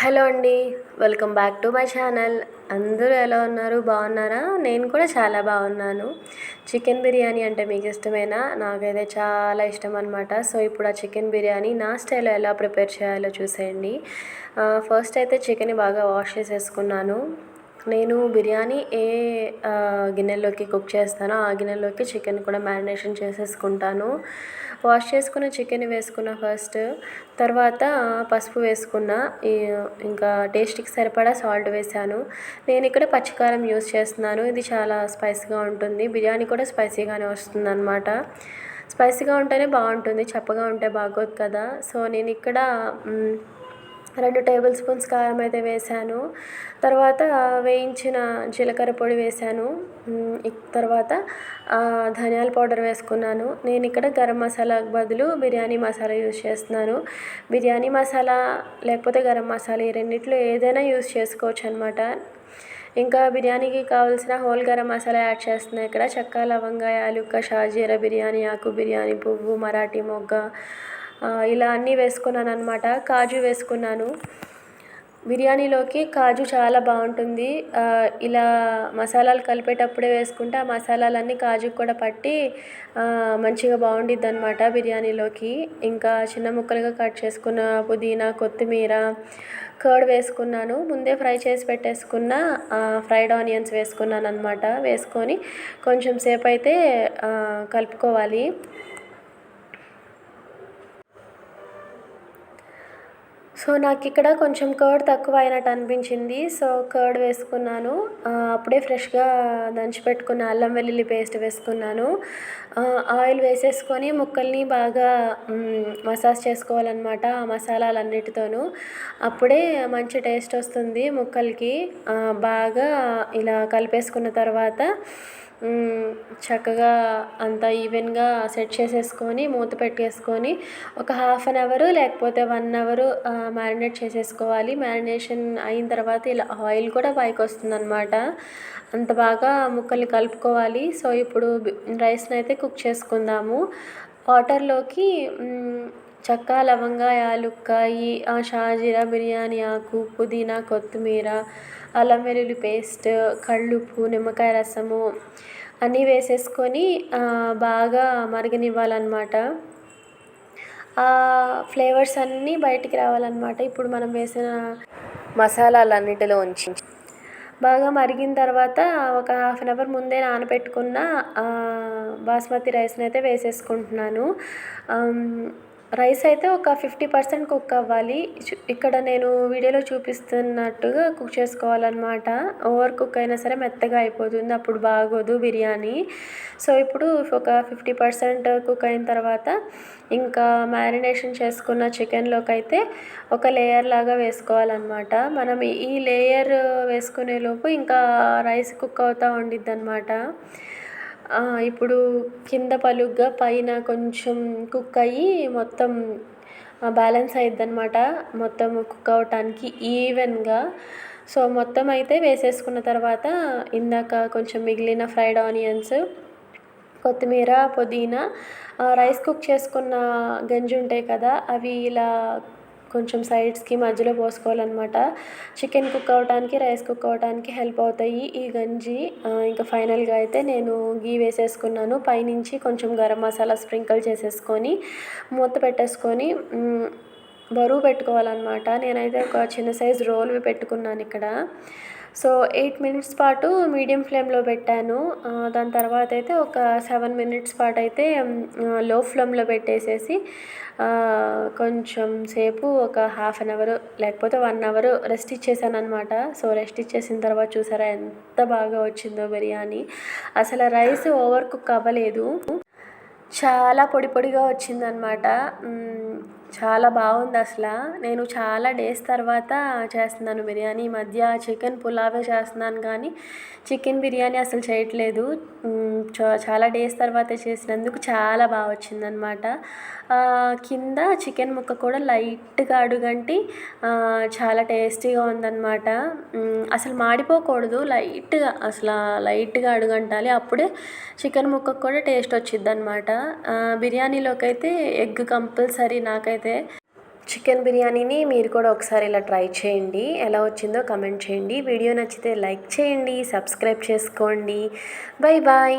Hello అండి welcome back to my channel. అందరూ ఎలా ఉన్నారు? బాగున్నారా? నేను కూడా చాలా బాగున్నాను. చికెన్ బిర్యానీ అంటే మీకు ఇష్టమేనా? నాకైతే చాలా ఇష్టం అనమాట సో ఇప్పుడు ఆ చికెన్ బిర్యానీ నా స్టైల్లో ఎలా ప్రిపేర్ చేయాలో చూసేయండి. ఫస్ట్ అయితే చికెన్ బాగా వాష్ చేసేసుకున్నాను. నేను బిర్యానీ ఏ గిన్నెలోకి కుక్ చేస్తానో ఆ గిన్నెలోకి చికెన్ కూడా మ్యారినేషన్ చేసేసుకుంటాను. వాష్ చేసుకున్న చికెన్ వేసుకున్న ఫస్ట్ తర్వాత పసుపు వేసుకున్న ఇంకా టేస్ట్కి సరిపడా సాల్ట్ వేసాను. నేను ఇక్కడ పచ్చికారం యూస్ చేస్తున్నాను. ఇది చాలా స్పైసీగా ఉంటుంది. బిర్యానీ కూడా స్పైసీగానే వస్తుంది అనమాట స్పైసీగా ఉంటేనే బాగుంటుంది. చప్పగా ఉంటే బాగోదు కదా. సో నేను ఇక్కడ రెండు టేబుల్ స్పూన్స్ కారం అయితే వేసాను. తర్వాత వేయించిన జీలకర్ర పొడి వేసాను. తర్వాత ధనియాల పౌడర్ వేసుకున్నాను. నేను ఇక్కడ గరం మసాలాకు బదులు బిర్యానీ మసాలా యూజ్ చేస్తున్నాను. బిర్యానీ మసాలా లేకపోతే గరం మసాలా ఈ రెండిట్లో ఏదైనా యూస్ చేసుకోవచ్చు అనమాట ఇంకా బిర్యానీకి కావాల్సిన హోల్ గరం మసాలా యాడ్ చేస్తున్నాను ఇక్కడ. చెక్క లవంగా యాలుక్క షాజీరా బిర్యానీ ఆకు బిర్యానీ పువ్వు మరాఠీ మొగ్గ ఇలా అన్నీ వేసుకున్నాను అనమాట కాజు వేసుకున్నాను. బిర్యానీలోకి కాజు చాలా బాగుంటుంది. ఇలా మసాలాలు కలిపేటప్పుడే వేసుకుంటే ఆ మసాలాలన్నీ కాజుకి కూడా పట్టి మంచిగా బాగుండిద్ది అనమాట బిర్యానీలోకి. ఇంకా చిన్న ముక్కలుగా కట్ చేసుకున్న పుదీనా కొత్తిమీర కర్డ్ వేసుకున్నాను. ముందే ఫ్రై చేసి పెట్టేసుకున్న ఫ్రైడ్ ఆనియన్స్ వేసుకున్నాను అనమాట వేసుకొని కొంచెం సేపు అయితే కలుపుకోవాలి. సో నాకు ఇక్కడ కొంచెం కర్డ్ తక్కువ అయినట్టు అనిపించింది. సో కర్డ్ వేసుకున్నాను. అప్పుడే ఫ్రెష్గా దంచిపెట్టుకున్న అల్లం వెల్లుల్లి పేస్ట్ వేసుకున్నాను. ఆయిల్ వేసేసుకొని ముక్కల్ని బాగా మసాజ్ చేసుకోవాలన్నమాట ఆ మసాలాలన్నిటితోనూ. అప్పుడే మంచి టేస్ట్ వస్తుంది ముక్కలకి. బాగా ఇలా కలిపేసుకున్న తర్వాత చక్కగా అంతా ఈవెన్గా సెట్ చేసేసుకొని మూత పెట్టేసుకొని ఒక హాఫ్ అన్ అవర్ లేకపోతే వన్ అవర్ మ్యారినేట్ చేసేసుకోవాలి. మ్యారినేషన్ అయిన తర్వాత ఇలా ఆయిల్ కూడా పైకి వస్తుందన్నమాట. అంత బాగా ముక్కల్ని కలుపుకోవాలి. సో ఇప్పుడు రైస్ని అయితే కుక్ చేసుకుందాము. వాటర్లోకి చెక్క లవంగా యాలుక్కాయి షాజీరా బిర్యానీ ఆకు పుదీనా కొత్తిమీర అల్లం వెల్లుల్లి పేస్ట్ కళ్ళుప్పు నిమ్మకాయ రసము అన్నీ వేసేసుకొని బాగా మరగనివ్వాలన్నమాట. ఫ్లేవర్స్ అన్నీ బయటికి రావాలన్నమాట. ఇప్పుడు మనం వేసిన మసాలాలన్నిటిలో ఉంచి బాగా మరిగిన తర్వాత ఒక హాఫ్ అన్ అవర్ ముందే నానబెట్టుకున్న బాస్మతి రైస్ని అయితే వేసేసుకుంటున్నాను రైస్ అయితే ఒక ఫిఫ్టీ పర్సెంట్ కుక్ అవ్వాలి. ఇక్కడ నేను వీడియోలో చూపిస్తున్నట్టుగా కుక్ చేసుకోవాలన్నమాట. ఓవర్ కుక్ అయినా సరే మెత్తగా అయిపోతుంది. అప్పుడు బాగోదు బిర్యానీ. సో ఇప్పుడు ఒక ఫిఫ్టీ పర్సెంట్ కుక్ అయిన తర్వాత ఇంకా మ్యారినేషన్ చేసుకున్న చికెన్లోకి అయితే ఒక లేయర్ లాగా వేసుకోవాలన్నమాట. మనం ఈ లేయర్ వేసుకునే లోపు ఇంకా రైస్ కుక్ అవుతూ ఉండిద్ది అనమాట ఇప్పుడు కింద పలుగ్గా పైన కొంచెం కుక్ అయ్యి మొత్తం బ్యాలెన్స్ అయిద్ది అనమాట మొత్తం కుక్ అవ్వటానికి ఈవెన్గా. సో మొత్తం అయితే వేసేసుకున్న తర్వాత ఇందాక కొంచెం మిగిలిన ఫ్రైడ్ ఆనియన్స్ కొత్తిమీర పుదీనా రైస్ కుక్ చేసుకున్న గంజి ఉంటాయి కదా అవి ఇలా కొంచెం సైడ్స్కి మధ్యలో పోసుకోవాలన్నమాట. చికెన్ కుక్ అవ్వడానికి రైస్ కుక్ అవ్వడానికి హెల్ప్ అవుతాయి ఈ గంజి. ఇంకా ఫైనల్గా అయితే నేను గీ వేసేసుకున్నాను. పైనుంచి కొంచెం గరం మసాలా స్ప్రింకిల్ చేసేసుకొని మూత పెట్టేసుకొని బరువు పెట్టుకోవాలన్నమాట. నేనైతే ఒక చిన్న సైజ్ రోల్ పెట్టుకున్నాను ఇక్కడ. సో ఎయిట్ మినిట్స్ పాటు మీడియం ఫ్లేమ్లో పెట్టాను. దాని తర్వాత అయితే ఒక సెవెన్ మినిట్స్ పాటు అయితే లో ఫ్లేమ్లో పెట్టేసేసి కొంచెం సేపు ఒక హాఫ్ అన్ అవర్ లేకపోతే వన్ అవర్ రెస్ట్ ఇచ్చేసాను అనమాట సో రెస్ట్ ఇచ్చేసిన తర్వాత చూసారా ఎంత బాగా వచ్చిందో బిర్యానీ. అసలు రైస్ ఓవర్ కుక్ అవ్వలేదు. చాలా పొడి పొడిగా వచ్చిందనమాట చాలా బాగుంది అసలు. నేను చాలా డేస్ తర్వాత చేస్తున్నాను బిర్యానీ. ఈ మధ్య చికెన్ పులావే చేస్తున్నాను కానీ చికెన్ బిర్యానీ అసలు చేయట్లేదు. చాలా డేస్ తర్వాత చేసినందుకు చాలా బాగా వచ్చిందనమాట. కింద చికెన్ ముక్క కూడా లైట్గా అడుగంటి చాలా టేస్టీగా ఉందన్నమాట అసలు మాడిపోకూడదు లైట్గా అసలు లైట్గా అడుగంటాలి. అప్పుడే చికెన్ ముక్కకు కూడా టేస్ట్ వచ్చిద్ది అనమాట బిర్యానీలోకి అయితే ఎగ్ కంపల్సరీ నాకైతే చికెన్ బిర్యానీని మీరు కూడా ఒకసారి ఇలా ట్రై చేయండి. ఎలా వచ్చిందో కమెంట్ చేయండి. వీడియో నచ్చితే లైక్ చేయండి సబ్స్క్రైబ్ చేసుకోండి. Bye bye